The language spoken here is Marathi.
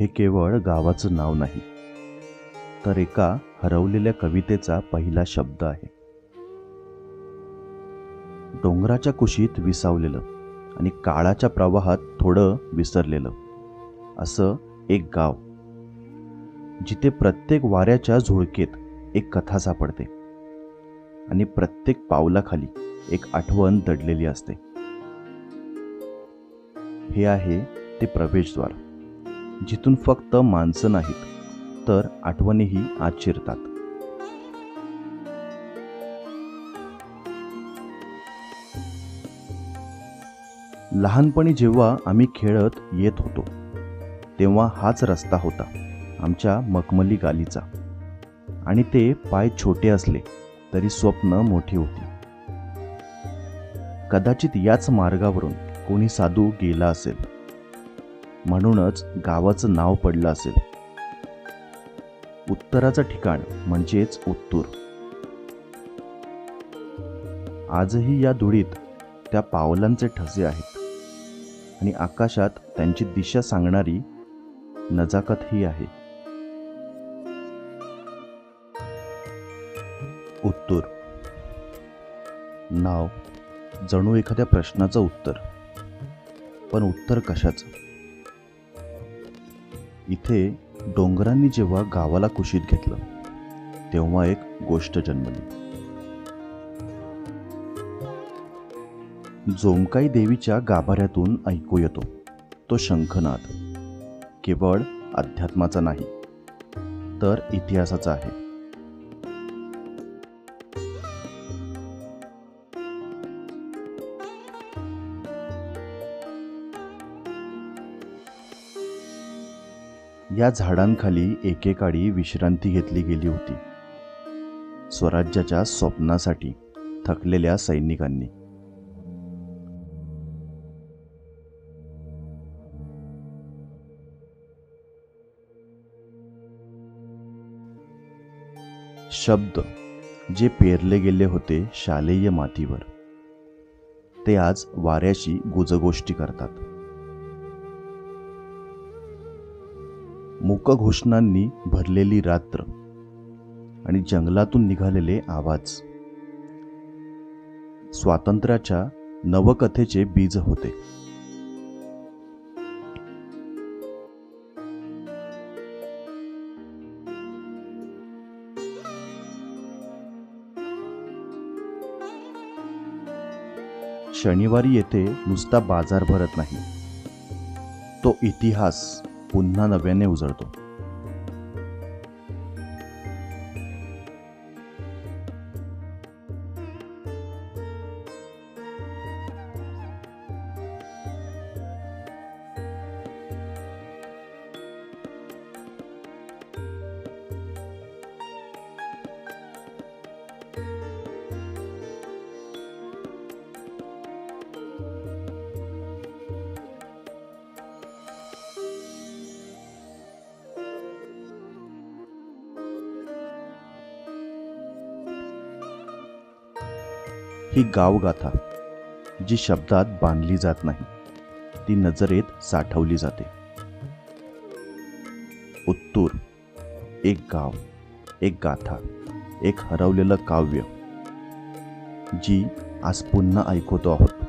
हे केवळ गावाचं नाव नाही तर एका हरवलेल्या कवितेचा पहिला शब्द आहे. डोंगराच्या कुशीत विसावलेलं आणि काळाच्या प्रवाहात थोडं विसरलेलं असं एक गाव जिथे प्रत्येक वाऱ्याच्या झुळकेत एक कथा सापडते आणि प्रत्येक पावलाखाली एक आठवण दडलेली असते. हे आहे ते प्रवेशद्वार. जिथून फक्त माणसं नाहीत तर आठवणीही आत शिरतात लहानपणी जेव्हा आम्ही खेळत येत होतो तेव्हा हाच रस्ता होता आमच्या मखमली गालीचा. आणि ते पाय छोटे असले तरी स्वप्न मोठी होती. कदाचित याच मार्गावरून कोणी साधू गेला असेल. म्हणूनच गावाचं नाव पडलं असेल. उत्तराचं ठिकाण म्हणजेच उत्तूर. आजही या धुळीत त्या पावलांचे ठसे आहेत. आणि आकाशात त्यांची दिशा सांगणारी नजाकतही आहे. उत्तूर. नाव जणू एखाद्या प्रश्नाचं उत्तर. पण उत्तर कशाचं? इथे डोंगरांनी जेव्हा गावाला कुशीत घेतलं तेव्हा एक गोष्ट जन्मली. जोमकाई देवीच्या गाभाऱ्यातून ऐकू येतो तो शंखनाद. केवळ अध्यात्माचा नाही तर इतिहासाचा आहे. या झाडांखाली एकेकाळी विश्रांती घेतली गेली होती. स्वराज्याच्या स्वप्नासाठी थकलेल्या सैनिकांनी. शब्द जे पेरले गेले होते शालेय मातीवर ते आज वाऱ्याशी गुजगोष्टी करतात. मुकघोषणांनी भरलेली रात्र आणि जंगलातून निघालेले आवाज. स्वातंत्र्याच्या नवकथेचे बीज होते. शनिवारी येथे नुसता बाजार भरत नाही. तो इतिहास पुन्हा नव्याने उजळतो. ही गावगाथा जी शब्दात बांधली जात नाही ती नजरेत साठवली जाते. उत्तूर एक गाव एक गाथा एक हरवलेलं काव्य जी आज पुन्हा ऐकवतो आहोत.